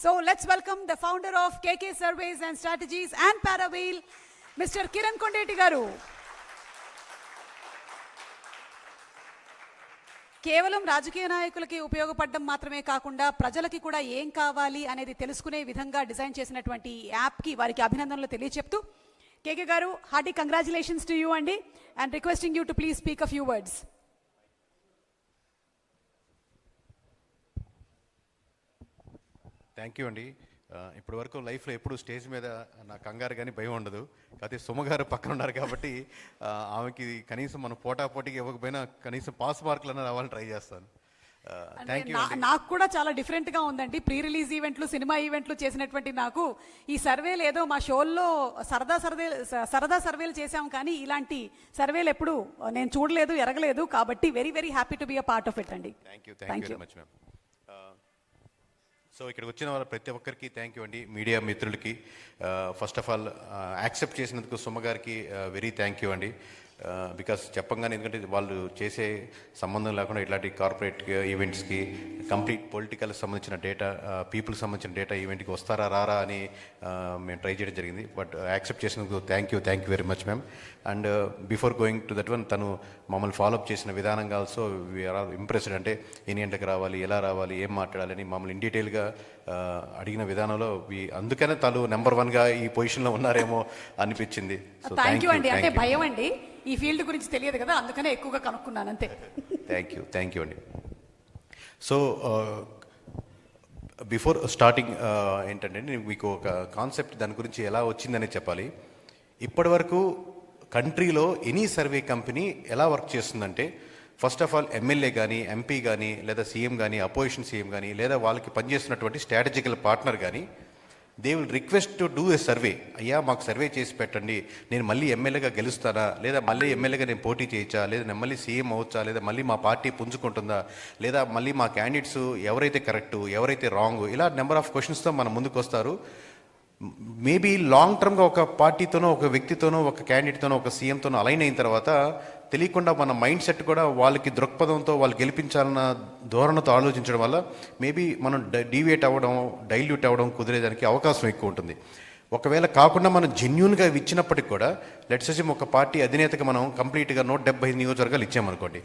So let's welcome the founder of KK Surveys and Strategies and Parawheel, Mr. Kiran Kondeti గారు కేవలం రాజకీయ నాయకులకి ఉపయోగపడడం మాత్రమే కాకుండా ప్రజలకి కూడా ఏం కావాలి అనేది తెలుసుకునే విధంగా డిజైన్ చేసినటువంటి యాప్కి వారికి అభినందనలు తెలియచెప్తూ కేకే గారు హార్డీ కంగ్రాచులేషన్స్ టు యూ అండి and requesting you to please speak a few words thank you అండి. ఇప్పటి వరకు లైఫ్లో ఎప్పుడు స్టేజ్ మీద నా కంగారు కానీ భయం ఉండదు. కాకపోతే సుమ గారు పక్కన ఉన్నారు కాబట్టి ఆమెకి కనీసం మనం పోటా పోటీకి ఇవ్వకపోయినా కనీసం పాస్ మార్కులన్నా రావాలని ట్రై చేస్తాను. నాకు కూడా చాలా డిఫరెంట్గా ఉందండి. ప్రీ రిలీజ్ ఈవెంట్లు సినిమా ఈవెంట్లు చేసినటువంటి నాకు ఈ సర్వేలు ఏదో మా షోల్లో సరదా సర్వే సరదా సర్వేలు చేశాం కానీ ఇలాంటి సర్వేలు ఎప్పుడు నేను చూడలేదు ఎరగలేదు. కాబట్టి very very happy to be a part of it అండి. Thank you thank you much ma'am so ఇక్కడికి వచ్చిన వాళ్ళ ప్రతి ఒక్కరికి థ్యాంక్ యూ అండి. మీడియా మిత్రులకి ఫస్ట్ ఆఫ్ ఆల్ యాక్సెప్ట్ చేసినందుకు సుమ గారికి వెరీ థ్యాంక్ యూ అండి. బికాస్ చెప్పంగానే ఎందుకంటే వాళ్ళు చేసే సంబంధం లేకుండా ఇట్లాంటి కార్పొరేట్ ఈవెంట్స్కి కంప్లీట్ పొలిటికల్ సంబంధించిన డేటా పీపుల్కి సంబంధించిన డేటా ఈవెంట్కి వస్తారా రారా అని మేము ట్రై చేయడం జరిగింది. బట్ యాక్సెప్ట్ చేసినందుకు thank you thank you very much ma'am and before going to that one తను మమ్మల్ని ఫాలోఅప్ చేసిన విధానంగా ఆల్సో వీఆర్ ఆల్ ఇంప్రెస్డ్ అంటే ఎన్ని గంటలకు రావాలి ఎలా రావాలి ఏం మాట్లాడాలని మమ్మల్ని ఇన్ డీటెయిల్గా అడిగిన విధానంలో వి- అందుకనే తను నెంబర్ వన్గా ఈ పొజిషన్లో ఉన్నారేమో అనిపించింది. సో థ్యాంక్ యూ అండి. అంటే భయం అండి. ఈ ఫీల్డ్ గురించి తెలియదు కదా అందుకనే ఎక్కువగా కనుక్కున్నాను అంతే థ్యాంక్ యూ థ్యాంక్ యూ అండి సో బిఫోర్ స్టార్టింగ్ ఏంటంటే నేను మీకు ఒక కాన్సెప్ట్ దాని గురించి ఎలా వచ్చిందని చెప్పాలి. ఇప్పటివరకు కంట్రీలో ఎనీ సర్వే కంపెనీ ఎలా వర్క్ చేస్తుందంటే ఫస్ట్ ఆఫ్ ఆల్ ఎమ్మెల్యే కానీ ఎంపీ కానీ లేదా సీఎం కానీ అపోజిషన్ సీఎం కానీ లేదా వాళ్ళకి పనిచేస్తున్నటువంటి స్ట్రాటజికల్ పార్ట్నర్ కానీ they will request to do a survey అయ్యా మాకు సర్వే చేసి పెట్టండి. నేను మళ్ళీ ఎమ్మెల్యేగా గెలుస్తానా? లేదా మళ్ళీ ఎమ్మెల్యేగా నేను పోటీ చేయొచ్చా? లేదా నేను మళ్ళీ సీఎం అవ్వచ్చా లేదా మళ్ళీ మా పార్టీ పుంజుకుంటుందా? లేదా మళ్ళీ మా క్యాండిడేట్స్ ఎవరైతే కరెక్టు ఎవరైతే రాంగ్ ఇలా నెంబర్ ఆఫ్ క్వశ్చన్స్తో మన ముందుకు వస్తారు. మేబీ లాంగ్ టర్మ్గా ఒక పార్టీతోనో ఒక వ్యక్తితోనో ఒక క్యాండిడేట్తోనో ఒక సీఎంతోనో అలైన్ అయిన తర్వాత తెలియకుండా మన మైండ్ సెట్ కూడా వాళ్ళకి దృక్పథంతో వాళ్ళు గెలిపించాలన్న ధోరణతో ఆలోచించడం వల్ల మేబీ మనం డీవియేట్ అవ్వడం డైల్యూట్ అవ్వడం కుదిరేదానికి అవకాశం ఎక్కువ ఉంటుంది. ఒకవేళ కాకుండా మనం జెన్యున్గా ఇచ్చినప్పటికి కూడా లెట్స్ ఒక పార్టీ అధినేతకి మనం కంప్లీట్గా నూట డెబ్బై నియోజకవర్గాలు ఇచ్చామనుకోండి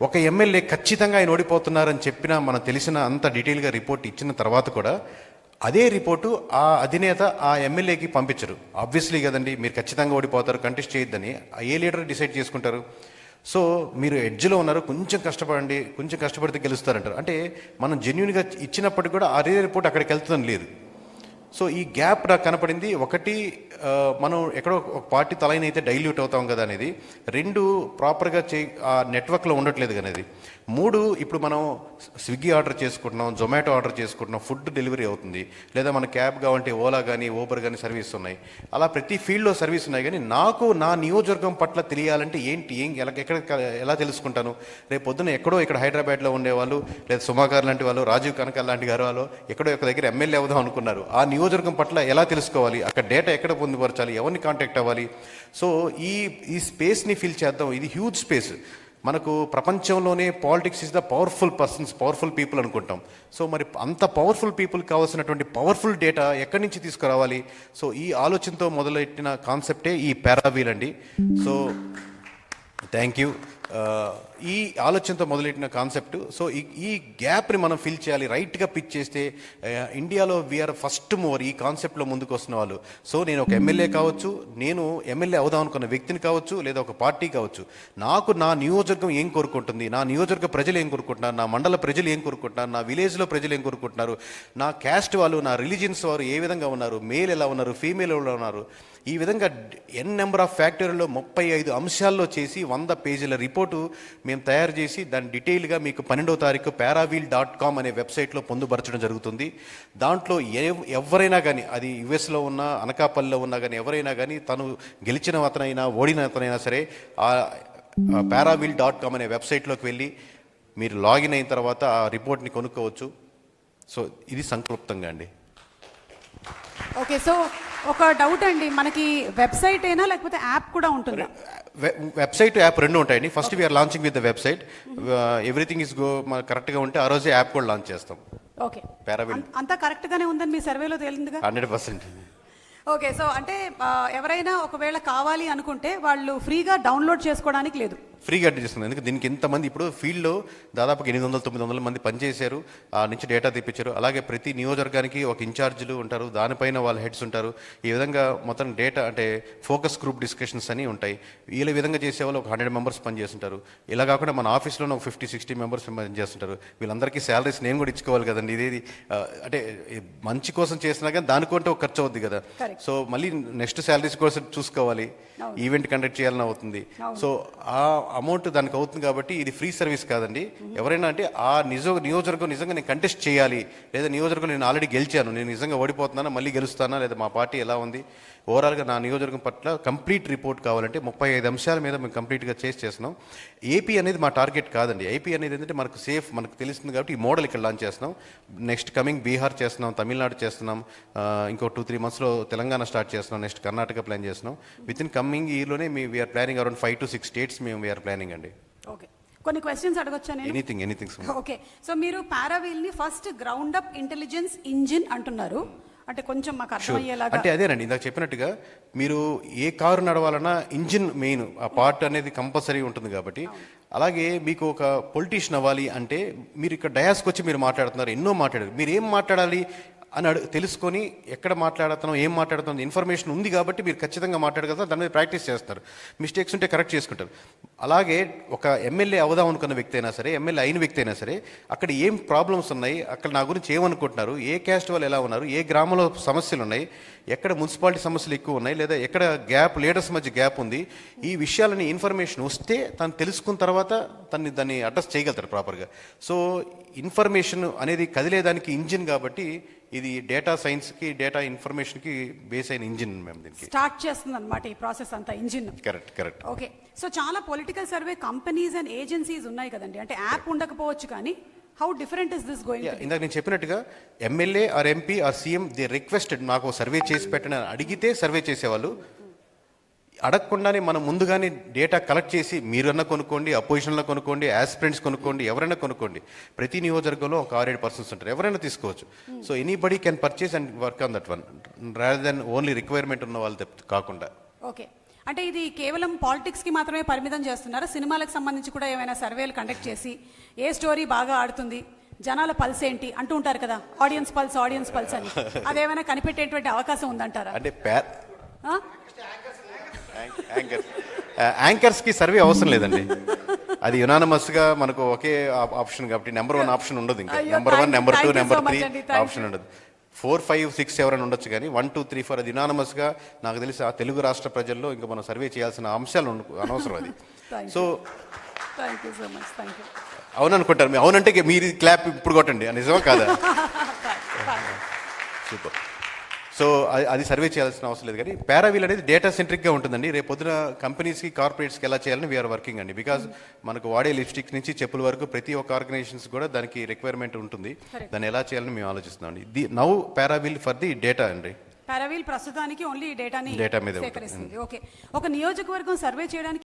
ఒక ఎమ్మెల్యే ఖచ్చితంగా ఆయన ఓడిపోతున్నారని చెప్పినా మనం తెలిసిన అంత డీటెయిల్గా రిపోర్ట్ ఇచ్చిన తర్వాత కూడా అదే రిపోర్టు ఆ అధినేత ఆ ఎమ్మెల్యేకి పంపించరు. ఆబ్వియస్లీ కదండి మీరు ఖచ్చితంగా ఓడిపోతారు కంటెస్ట్ చేయొద్దని ఏ లీడర్ డిసైడ్ చేసుకుంటారు? సో మీరు ఎడ్జ్లో ఉన్నారు కొంచెం కష్టపడండి కొంచెం కష్టపడితే గెలుస్తారంటారు. అంటే మనం జెన్యున్గా ఇచ్చినప్పటికి కూడా అదే రిపోర్ట్ అక్కడికి వెళ్తుందని లేదు. సో ఈ గ్యాప్ నాకు కనపడింది. ఒకటి మనం ఎక్కడో ఒక పార్టీ తలైన అయితే డైల్యూట్ అవుతాం కదా అనేది. రెండు ప్రాపర్గా చే ఆ నెట్వర్క్లో ఉండట్లేదు అనేది. మూడు ఇప్పుడు మనం స్విగ్గీ ఆర్డర్ చేసుకుంటున్నాం జొమాటో ఆర్డర్ చేసుకుంటున్నాం ఫుడ్ డెలివరీ అవుతుంది. లేదా మన క్యాబ్ కావాలంటే ఓలా కానీ ఊబర్ కానీ సర్వీస్ ఉన్నాయి. అలా ప్రతి ఫీల్డ్లో సర్వీస్ ఉన్నాయి. కానీ నాకు నా నియోజకవర్గం పట్ల తెలియాలంటే ఏంటి ఏం ఎలా ఎక్కడ ఎలా తెలుసుకుంటాను? రేపు పొద్దున ఎక్కడో ఇక్కడ హైదరాబాద్లో ఉండేవాళ్ళు లేదా సుమాకార్ లాంటి వాళ్ళు రాజీవ్ కనకల్ లాంటి గారు వాళ్ళు ఎక్కడో ఒక దగ్గర ఎమ్మెల్యే అవుదాం అనుకున్నారు. ఆ నియోజకవర్గం పట్ల ఎలా తెలుసుకోవాలి? అక్కడ డేటా ఎక్కడ పొందుపరచాలి? ఎవరిని కాంటాక్ట్ అవ్వాలి? సో ఈ ఈ స్పేస్ని ఫిల్ చేద్దాం. ఇది హ్యూజ్ స్పేస్ మనకు ప్రపంచంలోనే politics is the powerful persons powerful people అనుకుంటాం. సో మరి అంత పవర్ఫుల్ పీపుల్ కావాల్సినటువంటి పవర్ఫుల్ డేటా ఎక్కడి నుంచి తీసుకురావాలి? సో ఈ ఆలోచనతో మొదలెట్టిన కాన్సెప్టే ఈ పారావీల్ అండి. సో థ్యాంక్ యూ ఈ ఆలోచనతో మొదలెట్టిన కాన్సెప్ట్. సో ఈ ఈ గ్యాప్ని మనం ఫిల్ చేయాలి రైట్గా పిచ్ చేస్తే ఇండియాలో వీఆర్ ఫస్ట్ మూవర్ ఈ కాన్సెప్ట్లో ముందుకు వస్తున్న వాళ్ళు. సో నేను ఒక ఎమ్మెల్యే కావచ్చు నేను ఎమ్మెల్యే అవుదాం అనుకున్న వ్యక్తిని కావచ్చు లేదా ఒక పార్టీ కావచ్చు నాకు నా నియోజకవర్గం ఏం కోరుకుంటుంది నా నియోజకవర్గ ప్రజలు ఏం కోరుకుంటున్నారు నా మండల ప్రజలు ఏం కోరుకుంటున్నారు నా విలేజ్లో ప్రజలు ఏం కోరుకుంటున్నారు నా క్యాస్ట్ వాళ్ళు నా రిలీజియన్స్ వారు ఏ విధంగా ఉన్నారు మేల్ ఎలా ఉన్నారు ఫీమేల్ ఎలా ఉన్నారు ఈ విధంగా ఎన్ నెంబర్ ఆఫ్ ఫ్యాక్టరీలో ముప్పై ఐదు అంశాల్లో చేసి వంద పేజీల రిపోర్ట్ మేము తయారు చేసి దాని డీటెయిల్గా మీకు పన్నెండవ తారీఖు పారావీల్ డాట్ కామ్ అనే వెబ్సైట్లో పొందుపరచడం జరుగుతుంది. దాంట్లో ఎవరైనా కానీ అది యుఎస్లో ఉన్న అనకాపల్లిలో ఉన్నా కానీ ఎవరైనా కానీ తను గెలిచిన అతనైనా ఓడిన అతనైనా సరే ఆ పారావీల్ డాట్ కామ్ అనే వెబ్సైట్లోకి వెళ్ళి మీరు లాగిన్ అయిన తర్వాత ఆ రిపోర్ట్ని కొనుక్కోవచ్చు. సో ఇది సంక్లుప్తంగా అండి. ఓకే సో ఒక డౌట్ అండి. మనకి వెబ్సైట్ అయినా లేకపోతే యాప్ కూడా ఉంటుందా? వెబ్సైట్ యాప్ రెండు ఉంటాయండి. First we're launching with the website everything is go కరెక్ట్గా ఉంటే ఆ రోజే యాప్ కూడా లాంచ్ చేస్తాం. ఓకే అంతా కరెక్ట్ గానే ఉందని మీ సర్వేలో తేలిందిగా? Hundred percent. ఓకే సో అంటే ఆ, ఎవరైనా ఒకవేళ కావాలి అనుకుంటే వాళ్ళు ఫ్రీగా డౌన్లోడ్ చేసుకోవడానికి లేదు. ఫ్రీగా అడ్డు చేస్తుంది ఎందుకంటే దీనికి ఇంతమంది ఇప్పుడు ఫీల్డ్లో దాదాపు ఎనిమిది వందల తొమ్మిది వందల మంది పనిచేశారు. ఆ నుంచి డేటా తెప్పించారు. అలాగే ప్రతి నియోజకవర్గానికి ఒక ఇన్ఛార్జీలు ఉంటారు. దానిపైన వాళ్ళ హెడ్స్ ఉంటారు. ఈ విధంగా మొత్తం డేటా అంటే ఫోకస్ గ్రూప్ డిస్కషన్స్ అని ఉంటాయి. వీళ్ళ విధంగా చేసే వాళ్ళు ఒక హండ్రెడ్ మెంబర్స్ పనిచేస్తుంటారు. ఇలా కాకుండా మన ఆఫీస్లోనే ఒక ఫిఫ్టీ సిక్స్టీ మెంబర్స్ పనిచేస్తుంటారు. వీళ్ళందరికీ శాలరీస్ నేను కూడా ఇచ్చుకోవాలి కదండి. ఇదేది ఆ, అంటే మంచి కోసం చేసినా కానీ దానికంటే ఒక ఖర్చు అవుద్ది కదా. సో మళ్ళీ నెక్స్ట్ శాలరీస్ కోసం చూసుకోవాలి. ఈవెంట్ కండక్ట్ చేయాలని అవుతుంది. సో ఆ అమౌంట్ దానికి అవుతుంది కాబట్టి ఇది ఫ్రీ సర్వీస్ కాదండి. ఎవరైనా అంటే ఆ నిజ నియోజకవర్గం నిజంగా నేను కంటెస్ట్ చేయాలి లేదా నియోజకవర్గం నేను ఆల్రెడీ గెలిచాను నేను నిజంగా ఓడిపోతున్నానా మళ్ళీ గెలుస్తానా లేదా మా పార్టీ ఎలా ఉంది? ఓవరాల్గా నా నియోజకవర్గం పట్ల కంప్లీట్ రిపోర్ట్ కావాలంటే ముప్పై ఐదు అంశాల మీద మేము కంప్లీట్గా చేసి చేస్తున్నాం. ఏపీ అనేది మా టార్గెట్ కాదండి. ఏపీ అనేది ఏంటంటే మనకు సేఫ్ మనకు తెలుస్తుంది కాబట్టి ఈ మోడల్ ఇక్కడ లాంచ్ చేస్తున్నాం. నెక్స్ట్ కమింగ్ బీహార్ చేస్తున్నాం తమిళనాడు చేస్తున్నాం ఇంకో టూ త్రీ మంత్స్లో తెలంగాణ స్టార్ట్ చేస్తున్నాం నెక్స్ట్ కర్ణాటక ప్లాన్ చేస్తున్నాం. విత్ ఇన్ కమింగ్ ఇయర్లోనే మీ we're planning around five to six states మేము వీఆర్ ప్లానింగ్ అండి. ఓకే. కొన్ని క్వశ్చన్స్ అడగొచ్చా నేను? Anything anything okay. సో మీరు పారావీల్ని first ground up intelligence engine అంటున్నారు. అంటే కొంచెం మాకు అర్థమయ్యేలాగా అంటే అదేనండి ఇందాక చెప్పినట్టుగా మీరు ఏ కారు నడవాలన్నా ఇంజిన్ మెయిన్ ఆ పార్ట్ అనేది కంపల్సరీ ఉంటుంది కాబట్టి. అలాగే మీకు ఒక పొలిటీషియన్ అవ్వాలి అంటే మీరు ఇక్కడ డయాస్కి వచ్చి మీరు మాట్లాడుతున్నారు ఎన్నో మాట్లాడారు. మీరు ఏం మాట్లాడాలి? అని అడు తెలుసుకొని ఎక్కడ మాట్లాడుతున్నాం ఏం మాట్లాడుతున్నాం ఇన్ఫర్మేషన్ ఉంది కాబట్టి మీరు ఖచ్చితంగా మాట్లాడగలుగుతారు దాని మీద ప్రాక్టీస్ చేస్తారు. మిస్టేక్స్ ఉంటే కరెక్ట్ చేసుకుంటారు. అలాగే ఒక ఎమ్మెల్యే అవుదాం అనుకున్న వ్యక్తి అయినా సరే ఎమ్మెల్యే అయిన వ్యక్తి అయినా సరే అక్కడ ఏం ప్రాబ్లమ్స్ ఉన్నాయి అక్కడ నా గురించి ఏమనుకుంటున్నారు ఏ క్యాస్ట్ వాళ్ళు ఎలా ఉన్నారు ఏ గ్రామంలో సమస్యలు ఉన్నాయి ఎక్కడ మున్సిపాలిటీ సమస్యలు ఎక్కువ ఉన్నాయి లేదా ఎక్కడ గ్యాప్ లీడర్స్ మధ్య గ్యాప్ ఉంది ఈ విషయాలని ఇన్ఫర్మేషన్ వస్తే తను తెలుసుకున్న తర్వాత తన్ని దాన్ని అడ్రస్ చేయగలుగుతారు ప్రాపర్గా. సో ఇన్ఫర్మేషన్ అనేది కదిలేదానికి ఇంజిన్ కాబట్టి ఇది డేటా సైన్స్కి డేటా ఇన్ఫర్మేషన్కి బేస్ అయిన ఇంజిన్ మేము దీనికి. స్టార్ట్ చేస్తుంది అనమాట ఈ ప్రాసెస్ అంతా engine correct correct okay so చాలా political survey companies and agencies ఉన్నాయి కదండి. అంటే యాప్ ఉండకపోవచ్చు కానీ how different is this going ఇందాక నేను చెప్పినట్టుగా MLA or MP or CM they requested నాకు సర్వే చేసి పెట్టండి అని అడిగితే సర్వే చేసేవాళ్ళు. అడగకుండానే మనం ముందుగానే డేటా కలెక్ట్ చేసి మీరన్నా కొనుక్కోండి అపోజిషన్లో కొనుక్కోండి ఆస్పిరెంట్స్ కొనుక్కోండి ఎవరైనా కొనుక్కోండి. ప్రతి నియోజకవర్గంలో ఒక ఆరేడు పర్సన్స్ ఉంటారు. ఎవరైనా తీసుకోవచ్చు. So anybody can purchase and work on that one rather then only requirement ఉన్న వాళ్ళు తప్ప- కాకుండా. ఓకే అంటే ఇది కేవలం పాలిటిక్స్కి మాత్రమే పరిమితం చేస్తున్నారా? సినిమాలకు సంబంధించి కూడా ఏమైనా సర్వేలు కండక్ట్ చేసి ఏ స్టోరీ బాగా ఆడుతుంది జనాల పల్స్ ఏంటి అంటూ ఉంటారు కదా? ఆడియన్స్ పల్స్ ఆడియన్స్ పల్స్ అని. అదేమైనా కనిపెట్టేటువంటి అవకాశం ఉందంటారా? అంటే? యాంకర్ యాంకర్స్కి సర్వే అవసరం లేదండి. అది యునానమస్గా మనకు ఒకే ఆప్షన్ కాబట్టి నెంబర్ వన్ ఆప్షన్ ఉండదు ఇంకా. Number one number two number three option ఉండదు. ఫోర్ ఫైవ్ సిక్స్ ఎవరైనా ఉండొచ్చు కానీ వన్ టూ త్రీ ఫోర్ అది యునానమస్గా నాకు తెలిసి ఆ తెలుగు రాష్ట్ర ప్రజల్లో ఇంకా మనం సర్వే చేయాల్సిన అంశాలు అనవసరం అది. సో అవుననుకుంటారు. మీ- అవునంటే మీరు క్లాప్ ఇప్పుడు కొట్టండి. నిజమా కాదా? సూపర్ సో అది సర్వే చేయాల్సిన అవసరం లేదు. కానీ పారావీల్ అనేది డేటా సెంట్రిక్గా ఉంటుందండి. రేపు పొద్దున కంపెనీస్కి కార్పొరేట్స్కి ఎలా చేయాలని వీఆర్ వర్కింగ్ అండి. బికాజ్ మనకు వాడే లిప్స్టిక్ నుంచి చెప్పుల వరకు ప్రతి ఒక్క ఆర్గనైజేషన్స్ కూడా దానికి రిక్వైర్మెంట్ ఉంటుంది. దాన్ని ఎలా చేయాలని మేము ఆలోచిస్తున్నాం అండి. The now Paraveel for the data అండి. పారావీల్ ప్రస్తుతానికి ఓన్లీ డేటాని Data మీదే. సేకరిస్తుంది. ఓకే ఒక నియోజకవర్గం సర్వే చేయడానికి